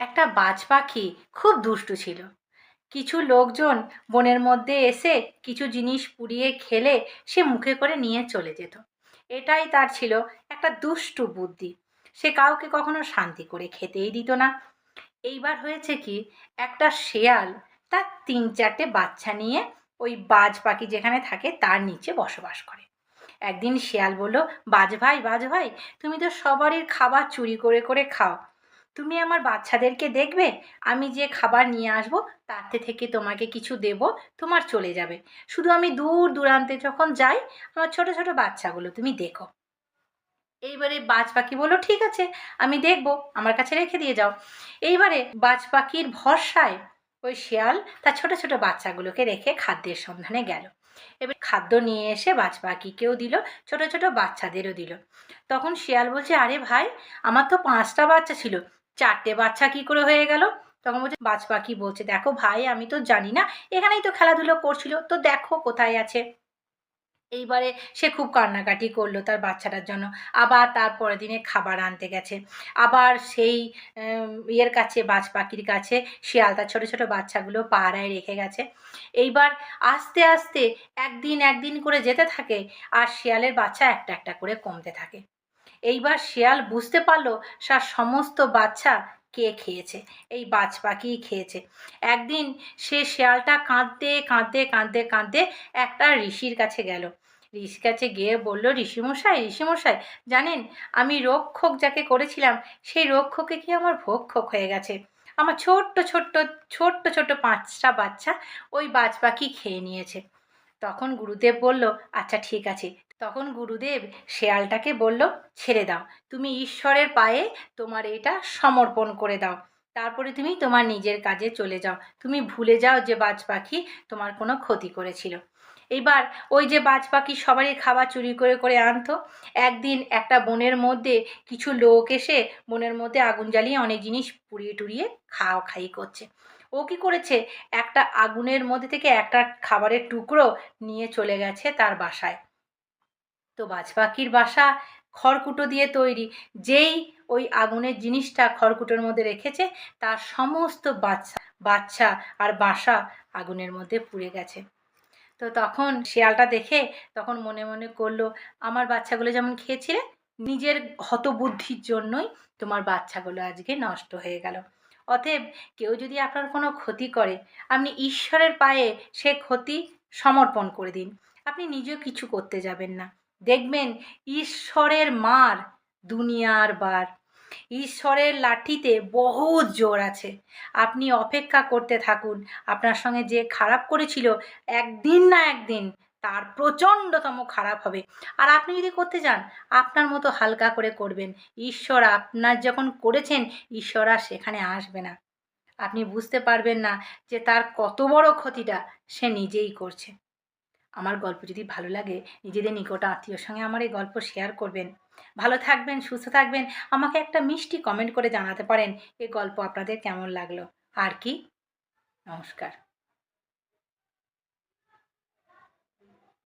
একটা বাজ পাখি খুব দুষ্টু ছিল। কিছু লোকজন বনের মধ্যে এসে কিছু জিনিস পুড়িয়ে খেলে সে মুখে করে নিয়ে চলে যেত। এটাই তার ছিল একটা দুষ্টু বুদ্ধি। সে কাউকে কখনো শান্তি করে খেতেই দিত না। এইবার হয়েছে কি, একটা শেয়াল তার তিন চারটে বাচ্চা নিয়ে ওই বাজ পাখি যেখানে থাকে তার নিচে বসবাস করে। একদিন শেয়াল বলল, বাজ ভাই বাজ ভাই, তুমি তো সবারই খাবার চুরি করে করে খাও। তুমি আমার বাচ্চাদেরকে দেখবে, আমি যে খাবার নিয়ে আসব, তাতে থেকে তোমাকে কিছু দেব, তোমার চলে যাবে। শুধু আমি দূর দূরান্তে যখন যাই, আমার ছোট ছোট বাচ্চাগুলো তুমি দেখো। এইবারে বাজ পাখি বলল ঠিক আছে, আমি দেখব, আমার কাছে রেখে দিয়ে যাও। এইবারে বাজ পাখির ভরসায় ওই শিয়াল তার ছোট ছোট বাচ্চাগুলোকে রেখে খাদ্যের সন্ধানে গেল। এবার খাদ্য নিয়ে এসে বাজ পাখিকেও দিল, ছোট ছোট বাচ্চাদেরও দিল। তখন শিয়াল বলছে, আরে ভাই, আমার তো পাঁচটা বাচ্চা ছিল চারটে বাচ্চা কি করে হয়ে গেল? তখন বলছে বাজ পাখি বলছে? দেখো ভাই, আমি তো জানি না। এখানেই তো খেলাধুলো করছিল। তো দেখো কোথায় আছে। এইবারে সে খুব কান্নাকাটি করল তার বাচ্চাটার জন্য। আবার তার পরের দিনে খাবার আনতে গেছে। আবার সেই ইয়ের কাছে বাজ পাখির কাছে শিয়াল তার ছোটো ছোটো বাচ্চাগুলো পাড়ায় রেখে গেছে। এইবার আস্তে আস্তে একদিন একদিন করে যেতে থাকে আর শিয়ালের বাচ্চা একটা একটা করে কমতে থাকে। এইবার শিয়াল বুঝতে পারল তার সমস্ত বাচ্চা কে খেয়েছে, এই বাজ পাখিই খেয়েছে। একদিন সে শেয়ালটা কাঁদতে কাঁদতে কাঁদতে কাঁদতে একটা ঋষির কাছে গেল। ঋষির কাছে গিয়ে বলল, ঋষিমশাই ঋষিমশাই, জানেন, আমি রক্ষক যাকে করেছিলাম, সেই রক্ষকে কি আমার ভক্ষক হয়ে গেছে? আমার ছোট্ট ছোট্ট ছোট্ট ছোট্ট পাঁচটা বাচ্চা ওই বাজ পাখি খেয়ে নিয়েছে। তখন গুরুদেব বলল আচ্ছা ঠিক আছে তখন গুরুদেব শেয়ালটাকে বলল, ছেড়ে দাও। তুমি ঈশ্বরের পায়ে তোমার এটা সমর্পণ করে দাও। তারপরে তুমি তোমার নিজের কাজে চলে যাও। তুমি ভুলে যাও যে বাজ পাখি তোমার কোনো ক্ষতি করেছিল। এইবার ওই যে বাজ পাখি সবারই খাবার চুরি করে করে আনতো। একদিন একটা বনের মধ্যে কিছু লোক এসে বনের মধ্যে আগুন জ্বালিয়ে অনেক জিনিস পুড়িয়ে টুড়িয়ে খাওয়া খাই করছে। ও কি করেছে? একটা আগুনের মধ্যে থেকে একটা খাবারের টুকরো নিয়ে চলে গেছে তার বাসায়। তো বাজ পাখির বাসা খড়কুটো দিয়ে তৈরি। যেই ওই আগুনের জিনিসটা খড়কুটোর মধ্যে রেখেছে, তার সমস্ত বাচ্চা বাচ্চা আর বাসা আগুনের মধ্যে পুড়ে গেছে। তো তখন শিয়ালটা দেখে তখন মনে মনে করল, আমার বাচ্চাগুলো যেমন খেয়েছিলে, নিজের হতবুদ্ধির জন্যই তোমার বাচ্চাগুলো আজকে নষ্ট হয়ে গেল। অতএব কেউ যদি আপনার কোনো ক্ষতি করে, আপনি ঈশ্বরের পায়ে সে ক্ষতি সমর্পণ করে দিন। আপনি নিজেও কিছু করতে যাবেন না। দেখবেন ঈশ্বরের মার দুনিয়ার বার। ঈশ্বরের লাঠিতে বহু জোর আছে। আপনি অপেক্ষা করতে থাকুন। আপনার সঙ্গে যে খারাপ করেছিল, একদিন না একদিন তার প্রচণ্ডতম খারাপ হবে। আর আপনি যদি করতে যান আপনার মতো হালকা করে করবেন। ঈশ্বর আপনার যখন করেছেন, ঈশ্বর আর সেখানে আসবে না। আপনি বুঝতে পারবেন না যে তার কত বড় ক্ষতিটা সে নিজেই করছে। আমার গল্প যদি ভালো লাগে, নিজেদের নিকট আত্মীয়র সঙ্গে আমার এই গল্প শেয়ার করবেন। ভালো থাকবেন, সুস্থ থাকবেন, আমাকে একটা মিষ্টি কমেন্ট করে জানাতে পারেন এই গল্প আপনাদের কেমন লাগল? আর কি? নমস্কার।